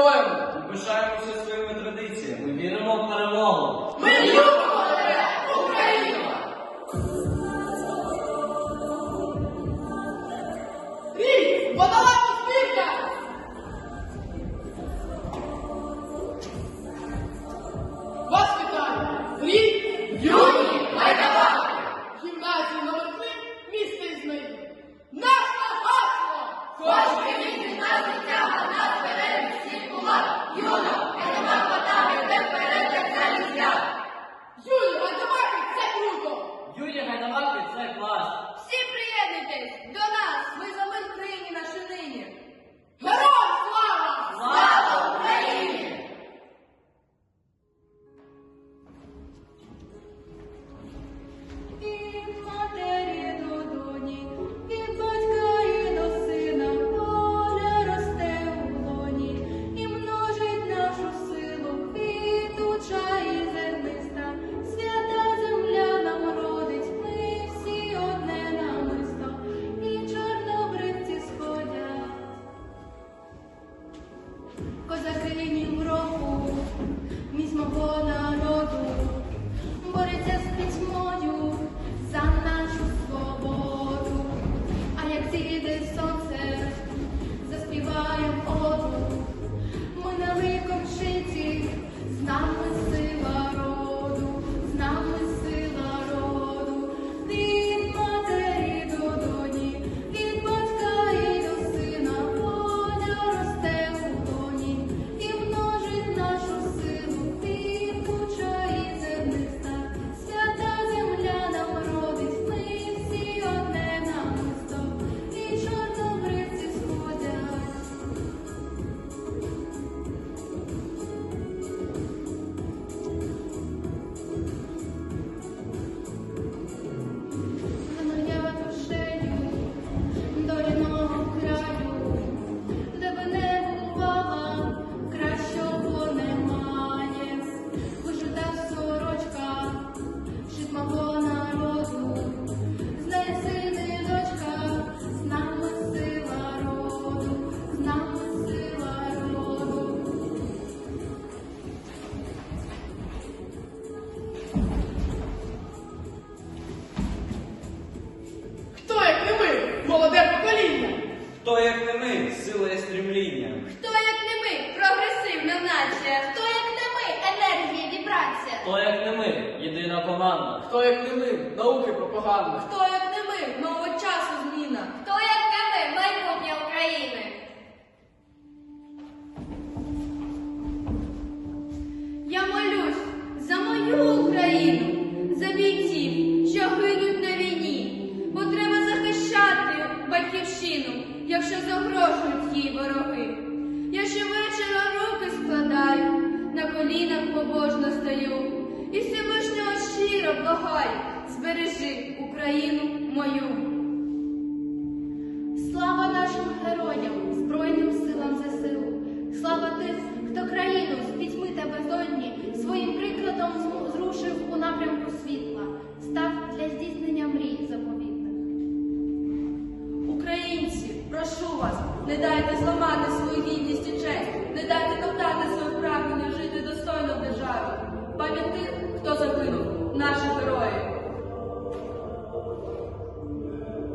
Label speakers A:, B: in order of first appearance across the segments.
A: Героями.
B: Ми пишаємося своїми традиціями. Ми віримо в перемогу.
A: Ми любимо тебе, Україна! Рік, збірка! Вас вітаю! Рік, юні, майдавати! Гімназії номер 3 місто Ізмаїл. Наше гасло! Хоч від нас життя,
B: стремління.
C: Хто як не ми, прогресивна нація, хто як не ми, енергія, вібрація.
B: Хто як не ми, єдина команда.
A: Хто, як не ми, науки пропаганда?
C: Хто як колінах побожно стою, і Всевишнього щиро благаю, збережи Україну мою. Слава нашим героям, Збройним силам ЗСУ! Слава тих, хто країну з пітьми та безодні своїм прикладом зрушив у напрямку світла, став для здійснення мрій заповітних. Українці, прошу вас, не дайте зламати свою гідність і честь, не дайте топтати достойно в державі. Пам'ять тих, хто загинув, наші герої.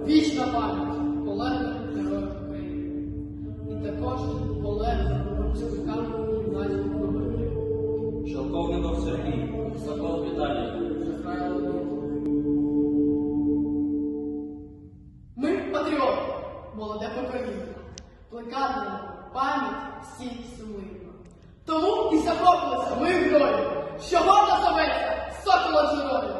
A: Вічна пам'ять полеглих героїв України. І також полеглих випускникам гімназії 3.
B: Шелковников Сергій. Сокол Віталій.
A: Леонід. Ми патріоти, молоде покоління. Плекатимо пам'ять всіх сумлінно. Тому і захопилися ми в герої, що гордо зоветься сокола героїв.